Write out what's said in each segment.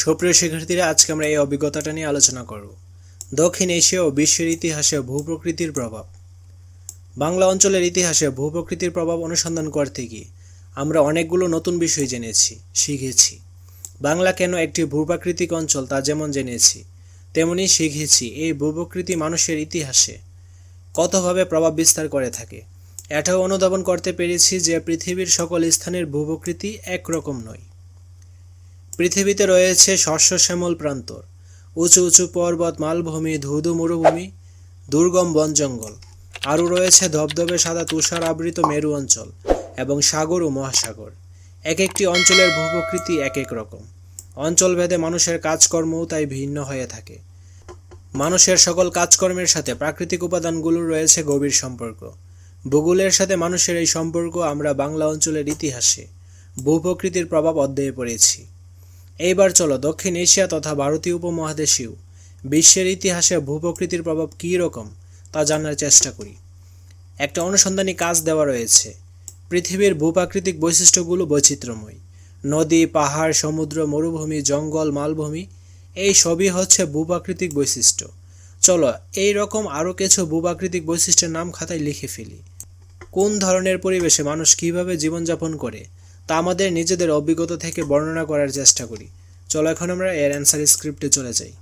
সুপ্রিয় শিক্ষার্থীরা, আজকে আমরা এই অভিজ্ঞতাটা নিয়ে আলোচনা করব। দক্ষিণ এশিয়া ও বিশ্বের ইতিহাসে ভূপ্রকৃতির প্রভাব। বাংলা অঞ্চলের ইতিহাসে ভূপ্রকৃতির প্রভাব অনুসন্ধান করতে গিয়ে আমরা অনেকগুলো নতুন বিষয় জেনেছি, শিখেছি। বাংলা কেন একটি ভূপ্রাকৃতিক অঞ্চল তা যেমন জেনেছি, তেমনি শিখেছি এই ভূপ্রকৃতি মানুষের ইতিহাসে কতভাবে প্রভাব বিস্তার করে থাকে। এটাও অনুধাবন করতে পেরেছি যে পৃথিবীর সকল স্থানের ভূপ্রকৃতি একরকম নয়। পৃথিবীতে রয়েছে শস্য শ্যামল প্রান্তর, উঁচু উঁচু পর্বত, মালভূমি, ধুধু মরুভূমি, দুর্গম বন জঙ্গল। আরও রয়েছে ধবধবে সাদা তুষার আবৃত মেরু অঞ্চল এবং সাগর ও মহাসাগর। এক একটি অঞ্চলের ভূপ্রকৃতি এক এক রকম। অঞ্চলভেদে মানুষের কাজকর্মও তাই ভিন্ন হয়ে থাকে। মানুষের সকল কাজকর্মের সাথে প্রাকৃতিক উপাদানগুলোর রয়েছে গভীর সম্পর্ক। ভূগোলের সাথে মানুষের এই সম্পর্ক আমরা বাংলা অঞ্চলের ইতিহাসে ভূপ্রকৃতির প্রভাব অধ্যায়ে পড়েছি। এইবার চলো দক্ষিণ এশিয়া তথা ভারতীয় উপমহাদেশীয় বিশ্বের ইতিহাসে ভূপ্রকৃতির প্রভাব কী রকম তা জানার চেষ্টা করি। একটা অনুসন্ধানী কাজ দেওয়া রয়েছে। পৃথিবীর ভূপ্রাকৃতিক বৈশিষ্ট্যগুলো বৈচিত্র্যময়। নদী, পাহাড়, সমুদ্র, মরুভূমি, জঙ্গল, মালভূমি, এই সবই হচ্ছে ভূপ্রাকৃতিক বৈশিষ্ট্য। চলো এই রকম আরও কিছু ভূপ্রাকৃতিক বৈশিষ্ট্যের নাম খাতায় লিখে ফেলি। কোন ধরনের পরিবেশে মানুষ কীভাবে জীবনযাপন করে? তা আমাদের নিজেদের অভিজ্ঞতা থেকে বর্ণনা করার চেষ্টা করি। চলো এখন আমরা এর অ্যান্সার স্ক্রিপ্টে চলে যাই।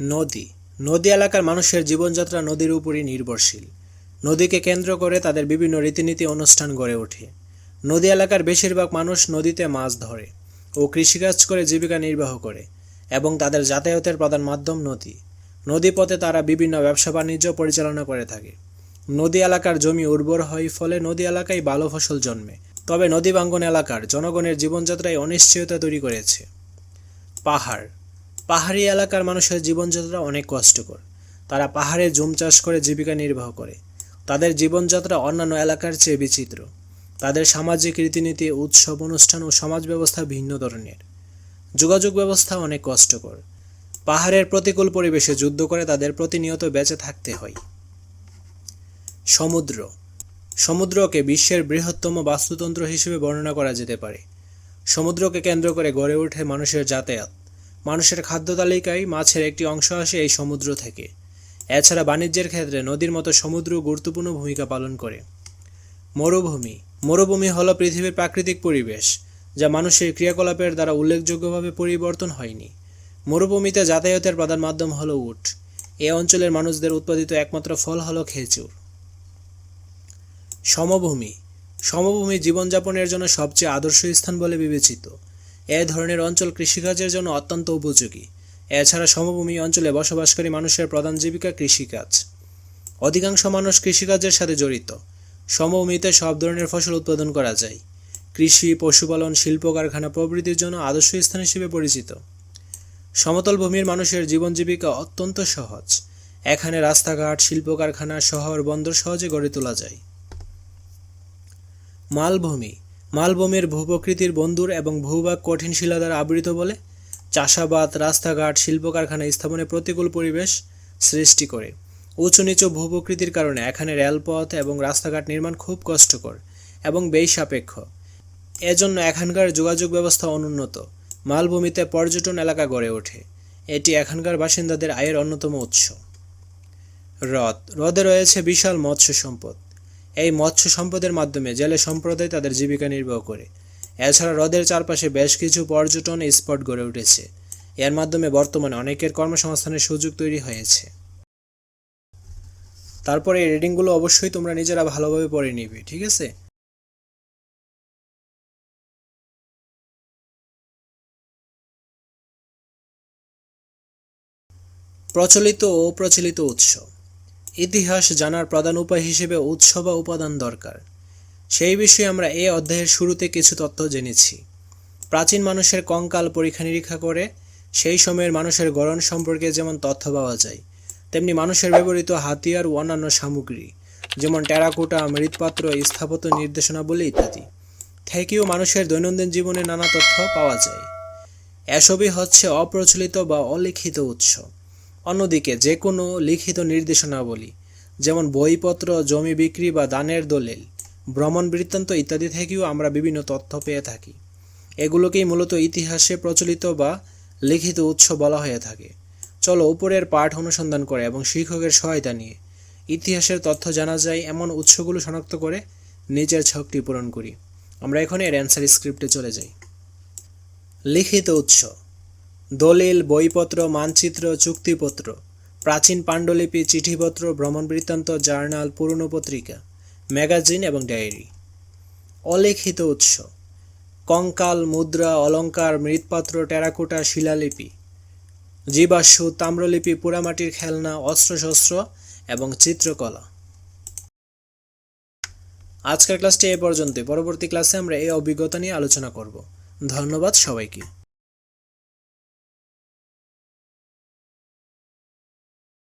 নদী। নদী এলাকার মানুষের জীবনযাত্রা নদীর উপরই নির্ভরশীল। নদীকে কেন্দ্র করে তাদের বিভিন্ন রীতিনীতি অনুষ্ঠান গড়ে ওঠে। নদী এলাকার বেশিরভাগ মানুষ নদীতে মাছ ধরে ও কৃষিকাজ করে জীবিকা নির্বাহ করে এবং তাদের যাতায়াতের প্রধান মাধ্যম নদী। নদীপথে তারা বিভিন্ন ব্যবসা বাণিজ্য পরিচালনা করে থাকে। নদী এলাকার জমি উর্বর হয় ফলে নদী এলাকায় ভালো ফসল জন্মে। তবে নদী বাঙ্গন এলাকার জনগণের জীবনযাত্রায় অনিশ্চয়তা তৈরি করেছে। পাহাড়। পাহাড়ি এলাকার মানুষের জীবনযাত্রা অনেক কষ্টকর। তারা পাহাড়ে জুম চাষ করে জীবিকা নির্বাহ করে। তাদের জীবনযাত্রা অন্যান্য এলাকার চেয়ে বিচিত্র। তাদের সামাজিক রীতিনীতি, উৎসব, অনুষ্ঠান ও সমাজ ব্যবস্থা ভিন্ন ধরনের। যোগাযোগ ব্যবস্থা অনেক কষ্টকর। পাহাড়ের প্রতিকূল পরিবেশে যুদ্ধ করে তাদের প্রতিনিয়ত বেঁচে থাকতে হয়। সমুদ্র। সমুদ্রকে বিশ্বের বৃহত্তম বাস্তুতন্ত্র হিসেবে বর্ণনা করা যেতে পারে। সমুদ্রকে কেন্দ্র করে গড়ে ওঠে মানুষের যাতায়াত। মানুষের খাদ্য তালিকায় মাছের একটি অংশ আসে এই সমুদ্র থেকে। এছাড়া বাণিজ্যের ক্ষেত্রে নদীর মতো সমুদ্র গুরুত্বপূর্ণ ভূমিকা পালন করে। মরুভূমি। মরুভূমি হল পৃথিবীর প্রাকৃতিক পরিবেশ, যা মানুষের ক্রিয়াকলাপের দ্বারা উল্লেখযোগ্যভাবে পরিবর্তন হয়নি। মরুভূমিতে যাতায়াতের প্রধান মাধ্যম হলো উট। এ অঞ্চলের মানুষদের উৎপাদিত একমাত্র ফল হলো খেজুর। সমভূমি। সমভূমি জীবনযাপনের জন্য সবচেয়ে আদর্শ স্থান বলে বিবেচিত। এ ধরনের অঞ্চল কৃষিকাজের জন্য অত্যন্ত উপযোগী। এছাড়া সমভূমি অঞ্চলে বসবাসকারী মানুষের প্রধান জীবিকা কৃষিকাজ। অধিকাংশ মানুষ কৃষিকাজের সাথে জড়িত। সমভূমিতে সব ধরনের ফসল উৎপাদন করা যায়। কৃষি, পশুপালন, শিল্প, কারখানা প্রভৃতির জন্য আদর্শ স্থান হিসেবে পরিচিত। সমতল ভূমির মানুষের জীবন জীবিকা অত্যন্ত সহজ। এখানে রাস্তাঘাট শিল্প কারখানা শহর, বন্দর সহজে গড়ে তোলা যায়। মালভূমি। মালভূমির ভূপ্রকৃতির বন্দুর এবং ভূভাগ কঠিন শিলা দ্বারা আবৃত বলে চাষাবাদ, রাস্তাঘাট শিল্প কারখানা স্থাপনে প্রতিকূল পরিবেশ সৃষ্টি করে। উঁচু নিচু ভূপ্রকৃতির কারণে এখানে রেলপথ এবং রাস্তাঘাট নির্মাণ খুব কষ্টকর এবং ব্যয় সাপেক্ষ এজন্য এখানকার যোগাযোগ ব্যবস্থা অনুন্নত। মালভূমিতে পর্যটন এলাকা গড়ে ওঠে। এটি এখানকার বাসিন্দাদের আয়ের অন্যতম উৎস। হ্রদ। হ্রদে রয়েছে বিশাল মৎস্য সম্পদ। এই মৎস্য সম্পদের মাধ্যমে জেলে সম্প্রদায় তাদের জীবিকা নির্বাহ করে। এছাড়া হ্রদের চারপাশে বেশ কিছু পর্যটন স্পট গড়ে উঠেছে। এর মাধ্যমে বর্তমানে অনেকের কর্মসংস্থানের সুযোগ তৈরি হয়েছে। তারপরে এই রিডিংগুলো অবশ্যই তোমরা নিজেরা ভালোভাবে পড়ে নিবে, ঠিক আছে? প্রচলিত ও প্রচলিত উৎস। ইতিহাস জানার প্রধান উপায় হিসেবে উৎস বা উপাদান দরকার। সেই বিষয়ে আমরা এ অধ্যায়ের শুরুতে কিছু তথ্য জেনেছি। প্রাচীন মানুষের কঙ্কাল পরীক্ষা নিরীক্ষা করে, সেই সময়ের মানুষের গড়ন সম্পর্কে যেমন তথ্য পাওয়া যায়, তেমনি মানুষের ব্যবহৃত হাতিয়ার ও অন্যান্য সামগ্রী, যেমন টেরাকোটা, মৃৎপাত্র, স্থাপত্য নির্দেশনাবলী ইত্যাদি। থেকেও মানুষের দৈনন্দিন জীবনে নানা তথ্য পাওয়া যায়। এসবই হচ্ছে অপ্রচলিত বা অলিখিত উৎস। অন্যদিকে যে কোনো লিখিত নির্দেশনাবলী, যেমন বইপত্র, জমি বিক্রি বা দানের দলিল, ভ্রমণ বৃত্তান্ত ইত্যাদি থেকেও আমরা বিভিন্ন তথ্য পেয়ে থাকি। এগুলোকেই মূলত ইতিহাসে প্রচলিত বা লিখিত উৎস বলা হয়ে থাকে। চলো উপরের পাঠ অনুসন্ধান করে এবং শিক্ষকের সহায়তা নিয়ে। ইতিহাসের তথ্য জানা যায় এমন উৎসগুলো শনাক্ত করে নিজের ছকটি পূরণ করি। আমরা এখন এর অ্যান্সার স্ক্রিপ্টে চলে যাই। লিখিত উৎস। দলিল, বইপত্র, মানচিত্র, চুক্তিপত্র, প্রাচীন পাণ্ডুলিপি, চিঠিপত্র, ভ্রমণ বৃত্তান্ত, জার্নাল, পুরনো পত্রিকা, ম্যাগাজিন এবং ডায়েরি। অলেখিত উৎস, কঙ্কাল, মুদ্রা অলংকার মৃৎপাত্র, টেরাকোটা, শিলালিপি, জীবাশ্ম, তাম্রলিপি, পোড়ামাটির খেলনা, অস্ত্রশস্ত্র এবং চিত্রকলা। আজকের ক্লাসটি এ পর্যন্তই। পরবর্তী ক্লাসে আমরা এই অভিজ্ঞতা নিয়ে আলোচনা করব। ধন্যবাদ সবাইকে।